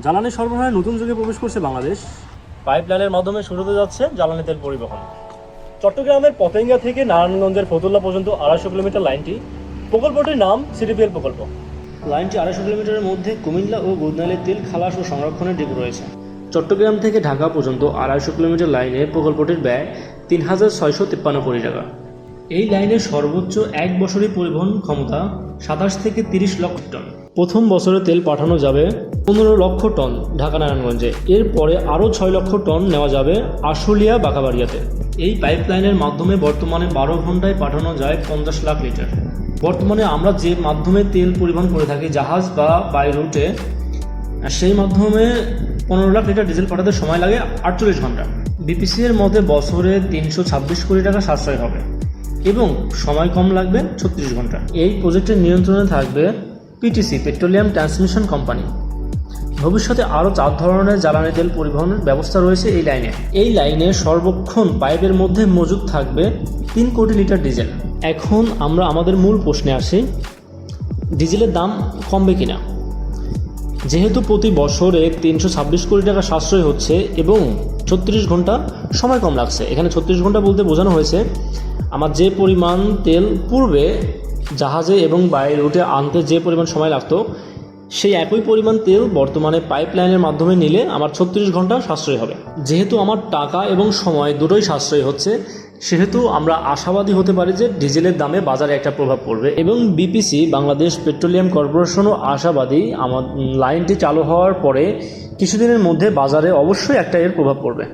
জ্বালানি সরবরাহের নতুন যুগে প্রবেশ করছে বাংলাদেশ। পাইপলাইনের মাধ্যমে শুরু হতে যাচ্ছে জ্বালানি তেল পরিবহন। চট্টগ্রামের পতেঙ্গা থেকে নারায়ণগঞ্জের ফতুল্লা পর্যন্ত আড়াইশো কিলোমিটার লাইনটি। প্রকল্পটির নাম সিডিপিএল প্রকল্প। লাইনটি আড়াইশো কিলোমিটারের মধ্যে কুমিল্লা ও গুদনাইলের তেল খালাস ও সংরক্ষণের ডিপো রয়েছে। চট্টগ্রাম থেকে ঢাকা পর্যন্ত আড়াইশো কিলোমিটার লাইনে প্রকল্পটির ব্যয় তিন হাজার ছয়শো তিপ্পান্ন কোটি টাকা। এই লাইনের সর্বোচ্চ এক বছরই পরিবহন ক্ষমতা সাতাশ থেকে তিরিশ লক্ষ টন। প্রথম বছরে তেল পাঠানো যাবে পনেরো লক্ষ টন, ঢাকা নারায়ণগঞ্জে। এরপরে আরও ছয় লক্ষ টন নেওয়া যাবে আশুলিয়া বাঁকাবাড়িয়াতে এই পাইপলাইনের মাধ্যমে বর্তমানে বারো ঘন্টায় পাঠানো যায় পঞ্চাশ লাখ লিটার। বর্তমানে আমরা যে মাধ্যমে তেল পরিবহন করে থাকি, জাহাজ বা বাই রুটে, সেই মাধ্যমে পনেরো লাখ লিটার ডিজেল পাঠাতে সময় লাগে আটচল্লিশ ঘণ্টা বিপিসি এর মধ্যে বছরে তিনশো ছাব্বিশ কোটি টাকা সাশ্রয় হবে এবং সময় কম লাগবে ছত্রিশ ঘণ্টা এই প্রজেক্টের নিয়ন্ত্রণে থাকবে পিটিসি, পেট্রোলিয়াম ট্রান্সমিশন কোম্পানি। ভবিষ্যতে আরও চার ধরনের জ্বালানি তেল পরিবহনের ব্যবস্থা রয়েছে এই লাইনে। এই লাইনে সর্বক্ষণ পাইপের মধ্যে মজুদ থাকবে তিন কোটি লিটার ডিজেল। এখন আমরা আমাদের মূল প্রশ্নে আসি, ডিজেলের দাম কমবে কিনা? যেহেতু প্রতি বছরে তিনশো ছাব্বিশ কোটি টাকা সাশ্রয় হচ্ছে এবং ছত্রিশ ঘণ্টা সময় কম লাগছে, এখানে ছত্রিশ ঘণ্টা বলতে বোঝানো হয়েছে, আমার যে পরিমাণ তেল পূর্বে জাহাজে এবং বাইরে রুটে আনতে যে পরিমাণ সময় লাগতো সেই একই পরিমাণ তেল বর্তমানে পাইপলাইনের মাধ্যমে নিলে আমার ছত্রিশ ঘণ্টা সাশ্রয় হবে। যেহেতু আমার টাকা এবং সময় দুটোই সাশ্রয় হচ্ছে, সেহেতু আমরা আশাবাদী হতে পারি যে ডিজেলের দামে বাজারে একটা প্রভাব পড়বে এবং বিপিসি বাংলাদেশ পেট্রোলিয়াম কর্পোরেশনও আশাবাদী আমার লাইনটি চালু হওয়ার পরে কিছুদিনের মধ্যে বাজারে অবশ্যই একটা এর প্রভাব পড়বে।